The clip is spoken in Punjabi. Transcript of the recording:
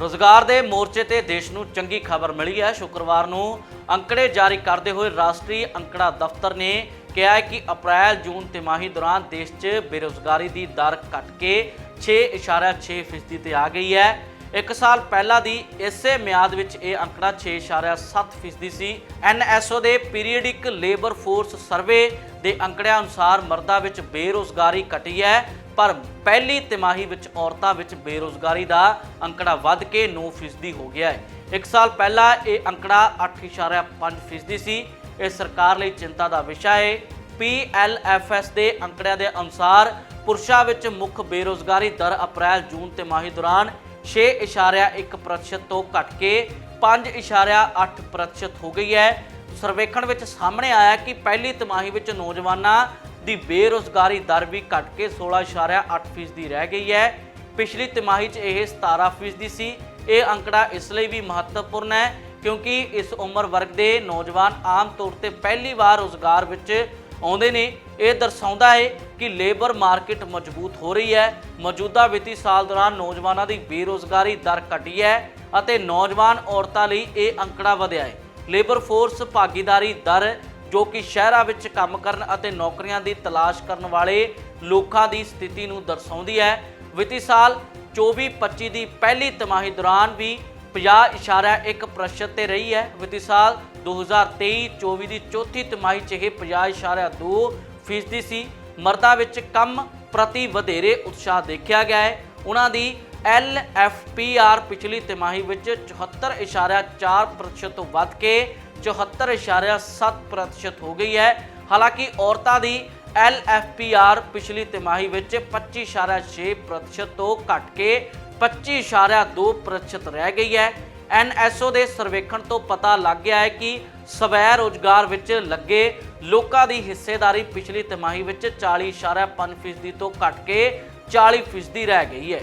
ਰੋਜ਼ਗਾਰ ਦੇ ਮੋਰਚੇ ਤੇ ਦੇਸ਼ ਨੂੰ ਚੰਗੀ ਖਬਰ ਮਿਲੀ ਹੈ। ਸ਼ੁੱਕਰਵਾਰ ਨੂੰ ਅੰਕੜੇ ਜਾਰੀ ਕਰਦੇ ਹੋਏ ਰਾਸ਼ਟਰੀ ਅੰਕੜਾ ਦਫ਼ਤਰ ਨੇ ਕਿਹਾ ਹੈ ਕਿ ਅਪ੍ਰੈਲ, ਜੂਨ ਤਿਮਾਹੀ ਦੌਰਾਨ ਦੇਸ਼ 'ਚ ਬੇਰੋਜ਼ਗਾਰੀ ਦੀ ਦਰ ਘਟ ਕੇ 6.6 ਫੀਸਦੀ ਤੇ ਆ ਗਈ ਹੈ। ਇੱਕ ਸਾਲ ਪਹਿਲਾਂ ਦੀ ਇਸੇ ਮਿਆਦ ਵਿੱਚ ਇਹ ਅੰਕੜਾ 6.7 ਫੀਸਦੀ ਸੀ। ਐਨਐਸਓ ਦੇ ਪੀਰੀਅਡਿਕ ਲੇਬਰ ਫੋਰਸ ਸਰਵੇ ਦੇ ਅੰਕੜਿਆਂ ਅਨੁਸਾਰ ਮਰਦਾਂ ਵਿੱਚ ਬੇਰੋਜ਼ਗਾਰੀ ਘਟੀ ਹੈ, ਪਰ ਪਹਿਲੀ ਤਿਮਾਹੀ ਵਿੱਚ ਔਰਤਾਂ ਵਿੱਚ ਬੇਰੋਜ਼ਗਾਰੀ ਦਾ ਅੰਕੜਾ ਵੱਧ ਕੇ 9 ਫੀਸਦੀ ਹੋ ਗਿਆ ਹੈ। ਇੱਕ ਸਾਲ ਪਹਿਲਾਂ ਇਹ ਅੰਕੜਾ 8.5 ਫੀਸਦੀ ਸੀ। ਇਹ ਸਰਕਾਰ ਲਈ ਚਿੰਤਾ ਦਾ ਵਿਸ਼ਾ ਹੈ। PLFS ਦੇ ਅੰਕੜਿਆਂ ਦੇ ਅਨੁਸਾਰ ਪੁਰਸ਼ਾਂ ਵਿੱਚ ਮੁੱਖ ਬੇਰੋਜ਼ਗਾਰੀ ਦਰ ਅਪ੍ਰੈਲ ਜੂਨ ਤਿਮਾਹੀ ਦੌਰਾਨ 6.1% ਤੋਂ ਘਟ ਕੇ 5.8% ਹੋ ਗਈ ਹੈ। ਸਰਵੇਖਣ ਵਿੱਚ ਸਾਹਮਣੇ ਆਇਆ ਕਿ ਪਹਿਲੀ ਤਿਮਾਹੀ ਵਿੱਚ ਨੌਜਵਾਨਾਂ ਦੀ ਬੇਰੋਜ਼ਗਾਰੀ ਦਰ ਵੀ ਘਟ ਕੇ 16.8% ਦੀ ਰਹਿ ਗਈ ਹੈ। ਪਿਛਲੀ ਤਿਮਾਹੀ 'ਚ ਇਹ 17% ਸੀ। ਇਹ ਅੰਕੜਾ ਇਸ ਲਈ ਵੀ ਮਹੱਤਵਪੂਰਨ ਹੈ ਕਿਉਂਕਿ ਇਸ ਉਮਰ ਵਰਗ ਦੇ ਨੌਜਵਾਨ ਆਮ ਤੌਰ ਤੇ ਪਹਿਲੀ ਵਾਰ ਰੋਜ਼ਗਾਰ ਵਿੱਚ ਆਉਂਦੇ ਨੇ। ਇਹ ਦਰਸਾਉਂਦਾ ਹੈ ਕਿ ਲੇਬਰ ਮਾਰਕੀਟ ਮਜ਼ਬੂਤ ਹੋ ਰਹੀ ਹੈ। ਮੌਜੂਦਾ ਵਿੱਤੀ ਸਾਲ ਦੌਰਾਨ ਨੌਜਵਾਨਾਂ ਦੀ ਬੇਰੋਜ਼ਗਾਰੀ ਦਰ ਘਟੀ ਹੈ ਅਤੇ ਨੌਜਵਾਨ ਔਰਤਾਂ ਲਈ ਇਹ ਅੰਕੜਾ ਵਧਿਆ ਹੈ। ਲੇਬਰ ਫੋਰਸ ਭਾਗੀਦਾਰੀ ਦਰ, ਜੋ ਕਿ ਸ਼ਹਿਰਾਂ ਵਿੱਚ ਕੰਮ ਕਰਨ ਅਤੇ ਨੌਕਰੀਆਂ ਦੀ ਤਲਾਸ਼ ਕਰਨ ਵਾਲੇ ਲੋਕਾਂ ਦੀ ਸਥਿਤੀ ਨੂੰ ਦਰਸਾਉਂਦੀ ਹੈ। ਵਿੱਤੀ ਸਾਲ 24-25 ਦੀ ਪਹਿਲੀ ਤਿਮਾਹੀ ਦੌਰਾਨ ਵੀ 50.1% ਤੇ ਰਹੀ ਹੈ। ਵਿੱਤੀ ਸਾਲ 2023-24 ਦੀ ਚੌਥੀ ਤਿਮਾਹੀ 'ਚ ਇਹ 50.2 ਫੀਸਦੀ ਸੀ। ਮਰਦਾਂ ਵਿੱਚ ਕੰਮ ਪ੍ਰਤੀ ਵਧੇਰੇ ਉਤਸ਼ਾਹ ਦੇਖਿਆ ਗਿਆ ਹੈ। ਉਹਨਾਂ ਦੀ LFPR ਪਿਛਲੀ ਤਿਮਾਹੀ ਵਿੱਚ 74.4% ਤੋਂ ਵੱਧ ਕੇ 74.7% ਹੋ ਗਈ ਹੈ। ਹਾਲਾਂਕਿ ਔਰਤਾਂ ਦੀ LFPR ਪਿਛਲੀ ਤਿਮਾਹੀ ਵਿੱਚ 25.6% ਤੋਂ ਘਟ ਕੇ 25.2% ਰਹਿ ਗਈ ਹੈ। ਐਨਐਸਓ ਦੇ ਸਰਵੇਖਣ ਤੋਂ ਪਤਾ ਲੱਗ ਗਿਆ ਹੈ ਕਿ ਸਵੈ ਰੋਜ਼ਗਾਰ ਵਿੱਚ ਲੱਗੇ ਲੋਕਾਂ ਦੀ ਹਿੱਸੇਦਾਰੀ ਪਿਛਲੀ ਤਿਮਾਹੀ ਵਿੱਚ 40.5% ਤੋਂ ਘਟ ਕੇ 40% ਰਹਿ ਗਈ ਹੈ।